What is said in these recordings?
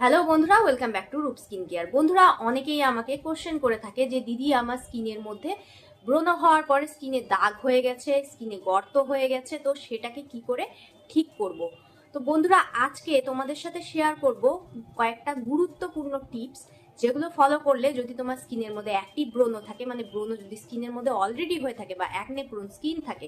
Hello বন্ধুরা welcome back to Roop skin care বন্ধুরা, অনেকেই আমাকে কোশ্চেন করে থাকে যে, দিদি, আমার স্কিনের মধ্যে ব্রণ হওয়ার পরে স্কিনে দাগ হয়ে গেছে স্কিনে গর্ত হয়ে গেছে, তো সেটাকে কি করে ঠিক করব? তো বন্ধুরা, আজকে তোমাদের সাথে শেয়ার করব কয়েকটা গুরুত্বপূর্ণ টিপস যেগুলো ফলো করলে যদি তোমার স্কিনের মধ্যে অ্যাক্টিভ ব্রণ থাকে মানে ব্রণ যদি স্কিনের মধ্যে অলরেডি হয়ে থাকে বা একনে ব্রণ স্কিন থাকে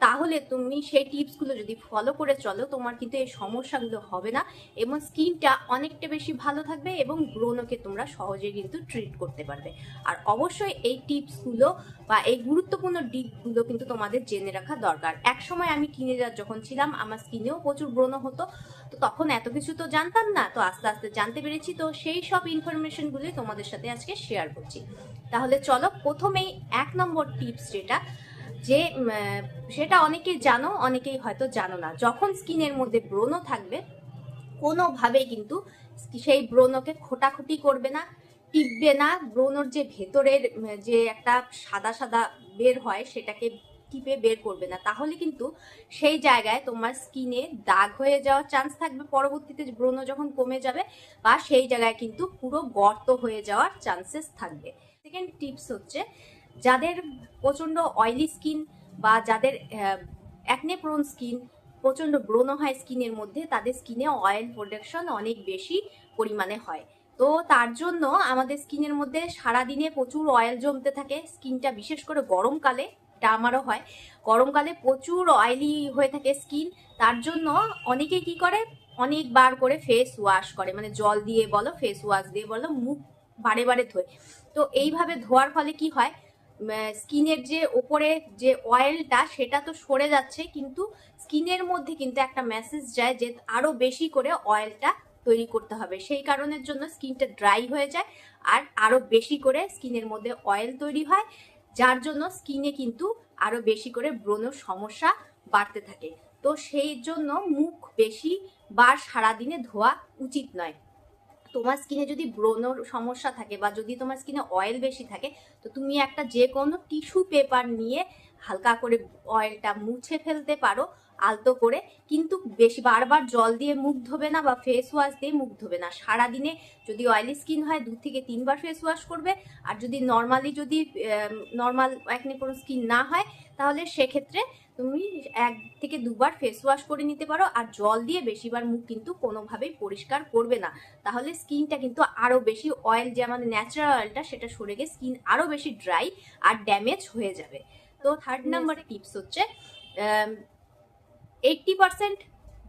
তাহলে তুমি সেই টিপসগুলো যদি ফলো করে চলো, তোমার কিন্তু এই সমস্যাগুলো হবে না এবং স্কিনটা অনেকটা বেশি ভালো থাকবে এবং ব্রণকে তোমরা সহজে কিন্তু ট্রিট করতে পারবে। আর অবশ্যই এই টিপসগুলো বা এই গুরুত্বপূর্ণ দিকগুলো কিন্তু তোমাদের জেনে রাখা দরকার। এক সময় আমি টিনেজার যখন ছিলাম, আমার স্কিনেও প্রচুর ব্রণ হতো, তো তখন এত কিছু তো জানতাম না, তো আস্তে আস্তে জানতে পেরেছি, তো সেই সব ইনফরমেশনগুলি তোমাদের সাথে আজকে শেয়ার করছি। তাহলে চলো প্রথমেই এক নম্বর টিপস যেটা যে সেটা অনেকেই জানো, অনেকেই হয়তো জানো না। যখন স্কিনের মধ্যে ব্রণ থাকবে, কোনোভাবেই কিন্তু সেই ব্রণকে খোটাখুটি করবে না টিপবে না। ব্রণর যে ভেতরের যে একটা সাদা সাদা বের হয়, সেটাকে টিপে বের করবে না। তাহলে কিন্তু সেই জায়গায় তোমার স্কিনে দাগ হয়ে যাওয়ার চান্স থাকবে। পরবর্তীতে ব্রণ যখন কমে যাবে, বা সেই জায়গায় কিন্তু পুরো গর্ত হয়ে যাওয়ার চান্সেস থাকবে। সেকেন্ড টিপস হচ্ছে যাদের প্রচণ্ড অয়েলি স্কিন বা যাদের অ্যাকনে প্রোন স্কিন প্রচণ্ড ব্রণ হয় স্কিনের মধ্যে তাদের স্কিনে অয়েল প্রোডাকশন অনেক বেশি পরিমাণে হয়। তো তার জন্য আমাদের স্কিনের মধ্যে সারাদিনে প্রচুর অয়েল জমতে থাকে। স্কিনটা বিশেষ করে গরমকালে, এটা আমারও হয়, গরমকালে প্রচুর অয়েলি হয়ে থাকে স্কিন তার জন্য অনেকে কি করে? অনেকবার করে ফেস ওয়াশ করে। মানে জল দিয়ে বলো ফেস ওয়াশ দিয়ে বলো, মুখ বারে বারে ধোয়। তো এইভাবে ধোয়ার ফলে কি হয়? স্কিনের যে ওপরে যে অয়েলটা সেটা তো সরে যাচ্ছে, কিন্তু স্কিনের মধ্যে কিন্তু একটা মেসেজ যায় যে আরও বেশি করে অয়েলটা তৈরি করতে হবে। সেই কারণের জন্য স্কিনটা ড্রাই হয়ে যায় আর আরও বেশি করে স্কিনের মধ্যে অয়েল তৈরি হয়, যার জন্য স্কিনে কিন্তু আরও বেশি করে ব্রণ সমস্যা বাড়তে থাকে। তো সেই জন্য মুখ বেশি বা সারাদিনে ধোয়া উচিত নয়। তোমার স্কিনে যদি ব্রনোর সমস্যা থাকে বা যদি তোমার স্কিনে অয়েল বেশি থাকে, তো তুমি একটা যে কোনো টিস্যু পেপার নিয়ে হালকা করে অয়েলটা মুছে ফেলতে পারো। আলতো করে কিন্তু বেশি বারবার জল দিয়ে মুখ ধোবে না বা ফেস ওয়াশ দিয়ে মুখ ধোবে না। সারাদিনে যদি অয়েলি স্কিন হয় দু থেকে তিনবার ফেস ওয়াশ করবে। আর যদি নর্মালি যদি নর্মাল একনে কোনো স্কিন না হয় তাহলে সেক্ষেত্রে তুমি এক থেকে দুবার ফেস ওয়াশ করে নিতে পারো। আর জল দিয়ে বেশিবার মুখ কিন্তু কোনোভাবেই পরিষ্কার করবে না। তাহলে স্কিনটা কিন্তু আরও বেশি অয়েল যে আমাদের ন্যাচারাল অয়েলটা সেটা সরে গিয়ে স্কিন আরও বেশি ড্রাই আর ড্যামেজ হয়ে যাবে। তো থার্ড নাম্বার টিপস হচ্ছে এইটটি পার্সেন্ট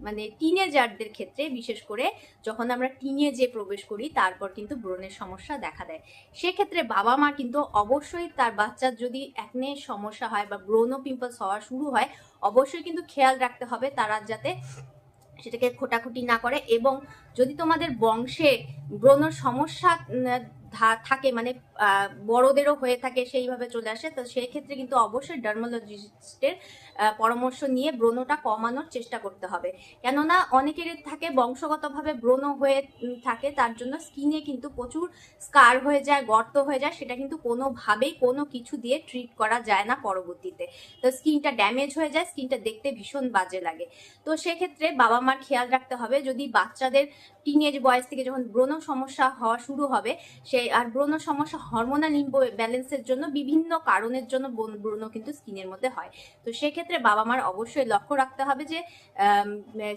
মানে টিনেজারদের ক্ষেত্রে, বিশেষ করে যখন আমরা টিনেজে প্রবেশ করি, তারপর কিন্তু ব্রণের সমস্যা দেখা দেয়। সেক্ষেত্রে বাবা মা কিন্তু অবশ্যই তার বাচ্চার যদি একনে সমস্যা হয় বা ব্রণ পিম্পলস হওয়া শুরু হয়, অবশ্যই কিন্তু খেয়াল রাখতে হবে তারা যাতে সেটাকে খোটাখুটি না করে এবং যদি তোমাদের বংশে ব্রণর সমস্যা থাকে মানে বড়দেরও হয়ে থাকে সেইভাবে চলে আসে। তো সেই ক্ষেত্রে কিন্তু অবশ্যই ডার্মোলজিস্টের পরামর্শ নিয়ে ব্রণটা কমানোর চেষ্টা করতে হবে। কেননা অনেকের থাকে বংশগতভাবে ব্রণ হয়ে থাকে, তার জন্য স্কিনে কিন্তু প্রচুর স্কার হয়ে যায়, গর্ত হয়ে যায়, সেটা কিন্তু কোনোভাবেই কোনো কিছু দিয়ে ট্রিট করা যায় না পরবর্তীতে। তো স্কিনটা ড্যামেজ হয়ে যায়, স্কিনটা দেখতে ভীষণ বাজে লাগে। তো সেক্ষেত্রে বাবা মার খেয়াল রাখতে হবে, যদি বাচ্চাদের টিনেজ বয়স থেকে যখন ব্রণ সমস্যা হওয়া শুরু হবে, সেই আর ব্রণ সমস্যা হরমোনাল ব্যালেন্সের জন্য বিভিন্ন কারণের জন্য ব্রণ- কিন্তু স্কিনের মধ্যে হয়। তো সেক্ষেত্রে বাবা মার অবশ্যই লক্ষ্য রাখতে হবে যে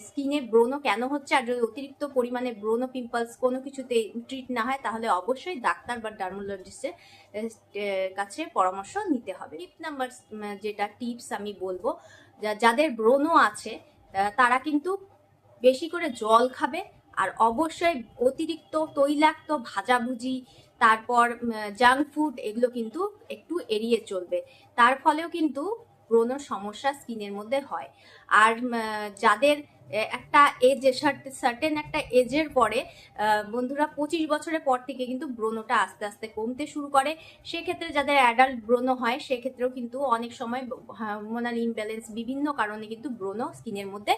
স্কিনে ব্রণ কেন হচ্ছে আর যদি অতিরিক্ত পরিমাণে ব্রণ পিম্পলস কোনো কিছুতে ট্রিট না হয়, তাহলে অবশ্যই ডাক্তার বা ডার্মোলজিস্টের কাছে পরামর্শ নিতে হবে। টিপ নাম্বার যেটা টিপস আমি বলব যাদের ব্রণ আছে তারা কিন্তু বেশি করে জল খাবে আর অবশ্যই অতিরিক্ত তৈলাক্ত ভাজাভুজি, তারপর জাঙ্ক ফুড এগুলো কিন্তু একটু এড়িয়ে চলবে। তার ফলেও কিন্তু ব্রণ সমস্যা স্কিনের মধ্যে হয়। আর যাদের একটা এজ সার্টেন একটা এজের পরে বন্ধুরা পঁচিশ বছরের পর থেকে কিন্তু ব্রণটা আস্তে আস্তে কমতে শুরু করে। সেক্ষেত্রে যাদের অ্যাডাল্ট ব্রণ হয়, সেক্ষেত্রেও কিন্তু অনেক সময় হরমোনাল ইমব্যালেন্স বিভিন্ন কারণে কিন্তু ব্রণ স্কিনের মধ্যে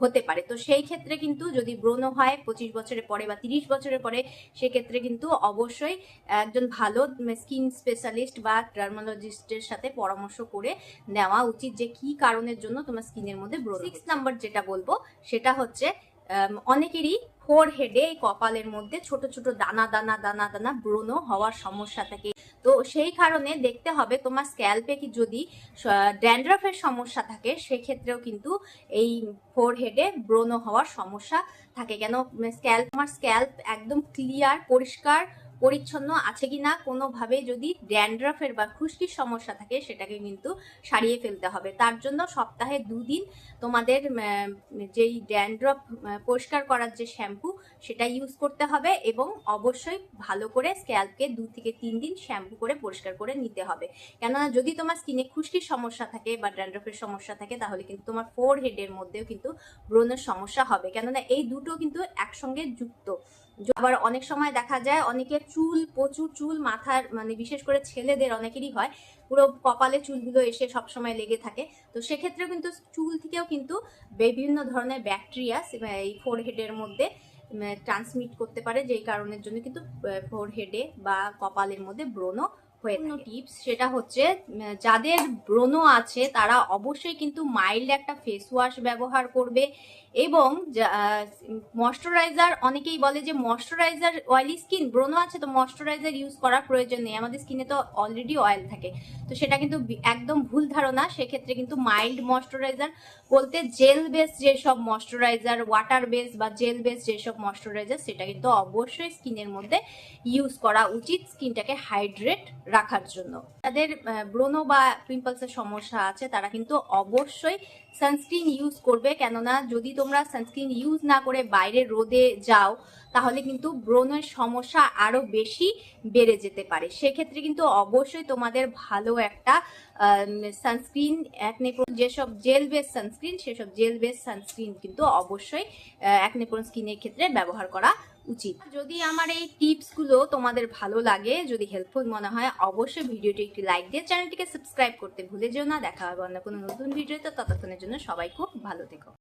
হতে পারে। তো সেই ক্ষেত্রে কিন্তু যদি ব্রণ হয় পঁচিশ বছরের পরে বা তিরিশ বছরের পরে সেক্ষেত্রে কিন্তু অবশ্যই একজন ভালো স্কিন স্পেশালিস্ট বা ট্রার্মোলজিস্টের সাথে পরামর্শ করে নেওয়া উচিত যে কি কারণের জন্য তোমার স্কিনের মধ্যে ব্রণ সিক্স নাম্বার যেটা বলব সেটা হচ্ছে অনেকেরই ফোর হেডে কপালের মধ্যে ছোট ছোট দানা দানা দানা দানা ব্রণ হওয়ার সমস্যা থাকে। তো সেই কারণে দেখতে হবে তোমার স্ক্যাল্পে কি যদি ড্যান্ড্রাফের সমস্যা থাকে, সেক্ষেত্রেও কিন্তু এই ফোর হেডে ব্রণ হওয়ার সমস্যা থাকে। কেন? স্ক্যাল্প তোমার স্ক্যাল্প একদম ক্লিয়ার পরিষ্কার পরিচ্ছন্ন আছে কি না কোনোভাবে যদি ড্যান্ড্রফের বা খুশকির সমস্যা থাকে, সেটাকে কিন্তু সারিয়ে ফেলতে হবে। তার জন্য সপ্তাহে দুদিন তোমাদের যেই ড্যান্ড্রফ পরিষ্কার করার যে শ্যাম্পু, সেটা ইউজ করতে হবে এবং অবশ্যই ভালো করে স্ক্যাল্পকে দু থেকে তিন দিন শ্যাম্পু করে পরিষ্কার করে নিতে হবে। কেননা যদি তোমার স্কিনে খুশকির সমস্যা থাকে বা ড্যান্ড্রফের সমস্যা থাকে, তাহলে কিন্তু তোমার ফোর হেডের মধ্যেও কিন্তু ব্রণের সমস্যা হবে। কেননা এই দুটো কিন্তু একসঙ্গে যুক্ত। আবার অনেক সময় দেখা যায় অনেকের চুল প্রচুর চুল মাথার মানে বিশেষ করে ছেলেদের অনেকেরই হয় পুরো কপালে চুলগুলো এসে সবসময় লেগে থাকে। তো সেক্ষেত্রেও কিন্তু চুল থেকেও কিন্তু বিভিন্ন ধরনের ব্যাকটেরিয়া এই ফোরহেডের মধ্যে ট্রান্সমিট করতে পারে যেই কারণের জন্য কিন্তু ফোরহেডে বা কপালের মধ্যে ব্রণ হয়ে টিপস সেটা হচ্ছে যাদের ব্রণ আছে তারা অবশ্যই কিন্তু মাইল্ড একটা ফেস ওয়াশ ব্যবহার করবে এবং ময়শ্চারাইজার অনেকেই বলে যে ময়শ্চারাইজার অয়েলি স্কিন ব্রণ আছে তো ময়শ্চারাইজার ইউজ করার প্রয়োজন নেই। আমাদের স্কিনে তো অলরেডি অয়েল থাকে। তো সেটা কিন্তু একদম ভুল ধারণা। সেক্ষেত্রে কিন্তু মাইল্ড ময়শ্চারাইজার বলতে জেল বেস যেসব ময়শ্চারাইজার ওয়াটার বেস বা জেল বেস যেসব ময়শ্চারাইজার সেটা কিন্তু অবশ্যই স্কিনের মধ্যে ইউজ করা উচিত স্কিনটাকে হাইড্রেট রাখার জন্য। তাদের ব্রণ বা পিম্পলসের সমস্যা আছে, তারা কিন্তু অবশ্যই সানস্ক্রিন ইউজ করবে কেননা যদি তোমরা সানস্ক্রিন ইউজ না করে বাইরে রোদে যাও, তাহলে কিন্তু ব্রণের সমস্যা আরও বেশি বেড়ে যেতে পারে। সেক্ষেত্রে কিন্তু অবশ্যই তোমাদের ভালো একটা সানস্ক্রিন এক একনেপ্রন যেসব জেল বেস সানস্ক্রিন সেসব জেল বেস সানস্ক্রিন কিন্তু অবশ্যই এক একনেপ্রন স্কিনের ক্ষেত্রে ব্যবহার করা উচিত। যদি আমার এই টিপসগুলো তোমাদের ভালো লাগে, যদি হেল্পফুল মনে হয়, অবশ্যই ভিডিওটি একটি লাইক দিয়ে চ্যানেলটিকে সাবস্ক্রাইব করতে ভুলে যেও না। দেখা হবে অন্য কোনো নতুন ভিডিওতে। ততক্ষণের জন্য সবাই খুব ভালো থেকো।